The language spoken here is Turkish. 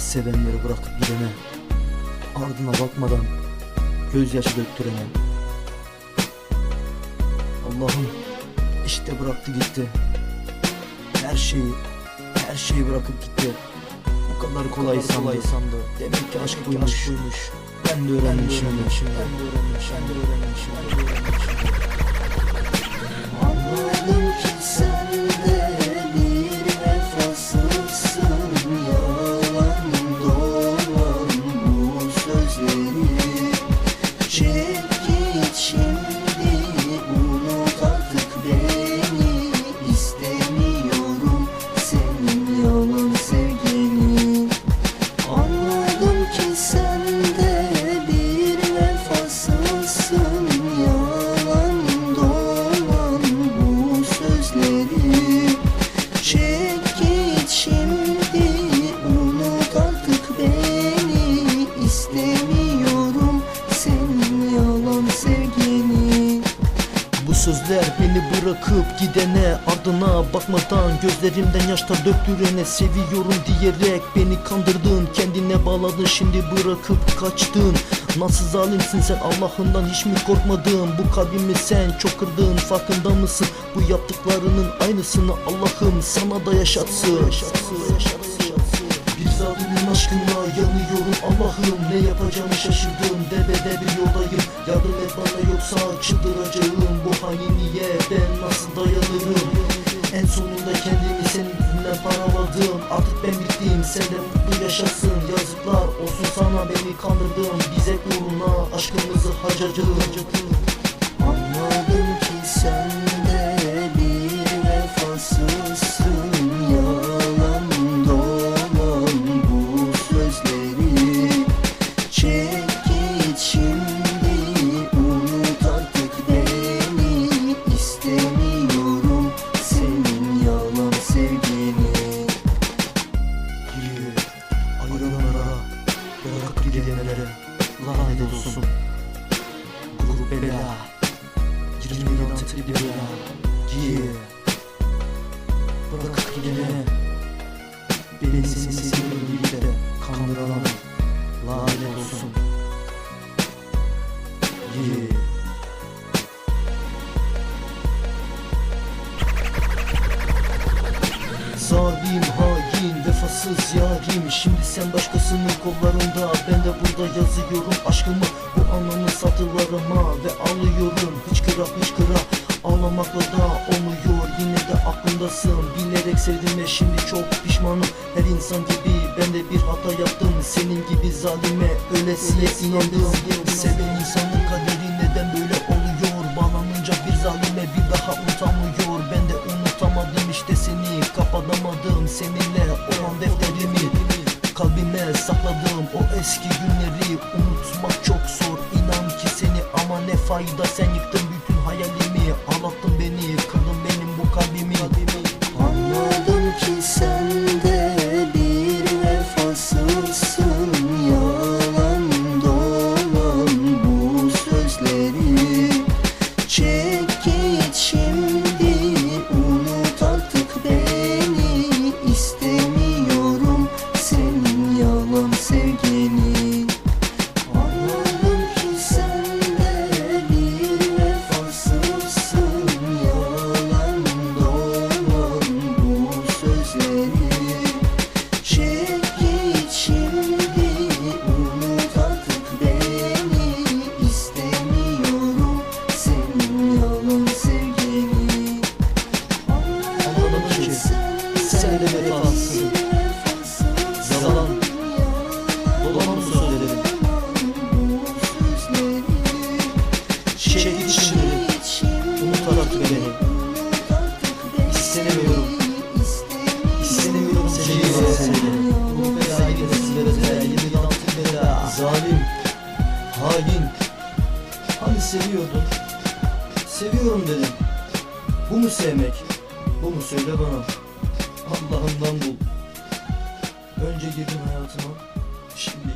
Sevenleri bırakıp gidene Ardına bakmadan Gözyaşı döktürene. Allah'ım işte bıraktı gitti. Her şeyi Her şeyi bırakıp gitti. Bu kadar kolay sandı, Demek ki aşk buymuş, Ben de öğrendim şimdi. Ben de öğrendim şimdi. Ben de öğrendim şimdi. Anladım ki sen sözler beni bırakıp gidene Ardına bakmadan gözlerimden yaşlar döktürene Seviyorum diyerek beni kandırdın Kendine bağladın şimdi bırakıp kaçtın. Nasıl zalimsin sen Allah'ından hiç mi korkmadın? Bu kalbimi sen çok kırdın farkında mısın? Bu yaptıklarının aynısını Allah'ım sana da yaşatsın. Bir zalimin aşkına yanıyorum Allah'ım Ne yapacağımı şaşırdım Debede bir yoldayım. Yardım et bana yoksa çıldıracağım. Bu hainliğe ben nasıl dayanırım? En sonunda kendimi senin yüzünden paraladım. Artık ben bittim sen de mutlu yaşasın. Yazıklar olsun sana beni kandırdın. Bize uğruna aşkımızı harcadın Gidenlere Lanet olsun. Grup bela 20 tıklı bir bela. Yeah Bırakıp gidene Beni seni yarim Şimdi sen başkasının kollarında Ben de burada yazıyorum aşkımı. Bu anlamı satırlarıma Ve alıyorum. Hıçkıra hıçkıra Ağlamakla da olmuyor. Yine de aklımdasın. Bilerek sevdim ve şimdi çok pişmanım. Her insan gibi ben de bir hata yaptım. Senin gibi zalime ölesiye inandım. Seven insanın Kapatamadım seninle olan defterimi Kalbime sakladım. O eski günleri Unutmak çok zor. İnan ki seni Ama ne fayda sen yıktın bütün hayalimi. Ağlattın İstemiyorum İstemiyorum seni Bu belayı getirsilere Yedi yansın bela Zalim. Hain. Hani seviyordun? Seviyorum dedin Bu mu sevmek? Bu mu söyle bana. Allah'ından bul. Önce girdin hayatıma. Şimdi